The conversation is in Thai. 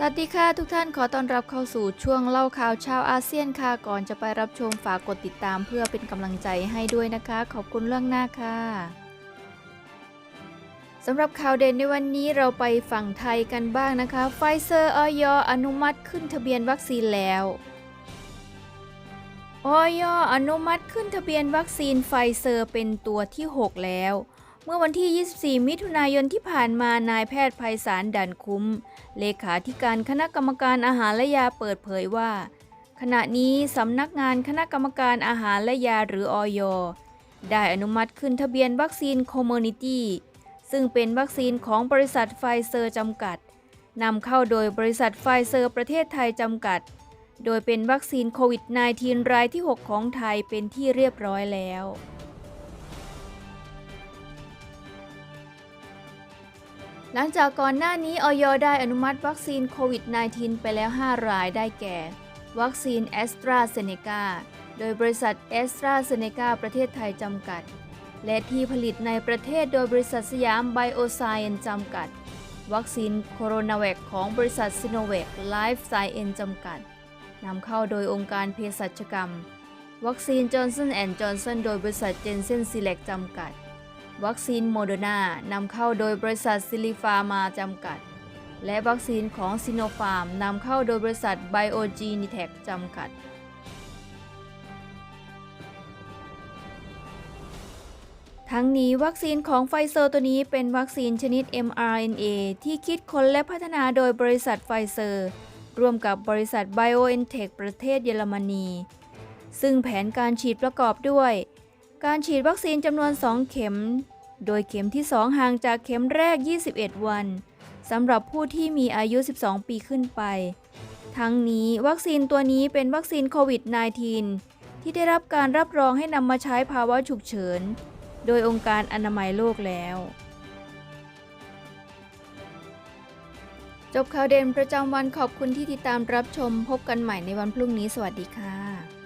สวัสดีค่ะทุกท่านขอต้อนรับเข้าสู่ช่วงเล่าข่าวชาวอาเซียนค่ะก่อนจะไปรับชมฝากกดติดตามเพื่อเป็นกำลังใจให้ด้วยนะคะ ขอบคุณเรื่องหน้าค่ะสำหรับข่าวเด่นในวันนี้เราไปฝั่งไทยกันบ้างนะคะ ไฟเซอร์ออยอนุมัติขึ้นทะเบียนวัคซีนแล้วออยอนุมัติขึ้นทะเบียนวัคซีนไฟเซอร์เป็นตัวที่ 6 แล้ว มื่อวันที่ 24 มิถุนายนที่ผ่านมานายแพทย์ไพศาลดันคุ้ม เลขาธิการคณะกรรมการอาหารและยาเปิดเผยว่า ขณะนี้สำนักงานคณะกรรมการอาหารและยาหรืออยได้อนุมัติขึ้นทะเบียนวัคซีนคโมนิตี้ซึ่งเป็นวัคซีนของบริษัทไฟเซอร์จำกัดนำเข้าโดยบริษัทไฟเซอร์ประเทศไทยจำกัด โดยเป็นวัคซีนโควิด -19 รายที่ 6 ของไทยเป็นที่เรียบร้อยแล้ว หลังจากก่อนหน้านี้ออยได้อนุมัติวัคซีนโควิด -19 ไปแล้ว 5 รายได้แก่ วัคซีนแอสตราเซเนกาโดยบริษัทแอสตราเซเนกาประเทศไทยจำกัด และที่ผลิตในประเทศโดยบริษัทสยามไบโอไซเอนจำกัด วัคซีนโคโรนาแวคของบริษัทซิโนเวคไลฟ์ไซเอนจำกัดนำเข้าโดยองค์การเภสัชกรรม วัคซีนจอร์นสันแอนด์จอร์นสันโดยบริษัทเจนเซนซีเล็กจำกัด วัคซีนโมเดอร์นานำเข้าโดยบริษัทซิลิฟาร์มาจำกัด และวัคซีนของซิโนฟาร์มนำเข้าโดยบริษัทไบโอจีนิเทคจำกัด ทั้งนี้วัคซีนของไฟเซอร์ตัวนี้เป็นวัคซีนชนิด mRNA ที่คิดค้นและพัฒนาโดยบริษัทไฟเซอร์ ร่วมกับบริษัท BioNTech ประเทศเยอรมนี ซึ่งแผนการฉีดประกอบด้วย การฉีดวัคซีนจำนวน 2 เข็ม โดยเข็มที่ 2 ห่างจากเข็มแรก 21 วันสำหรับผู้ที่มีอายุ 12 ปีขึ้นไป ทั้งนี้วัคซีนตัวนี้เป็นวัคซีนโควิด -19 ที่ได้รับการรับรองให้นำมาใช้ภาวะฉุกเฉิน โดยองค์การอนามัยโลกแล้ว จบข่าวเด่นประจำวันขอบคุณที่ติดตามรับชม พบกันใหม่ในวันพรุ่งนี้ สวัสดีค่ะ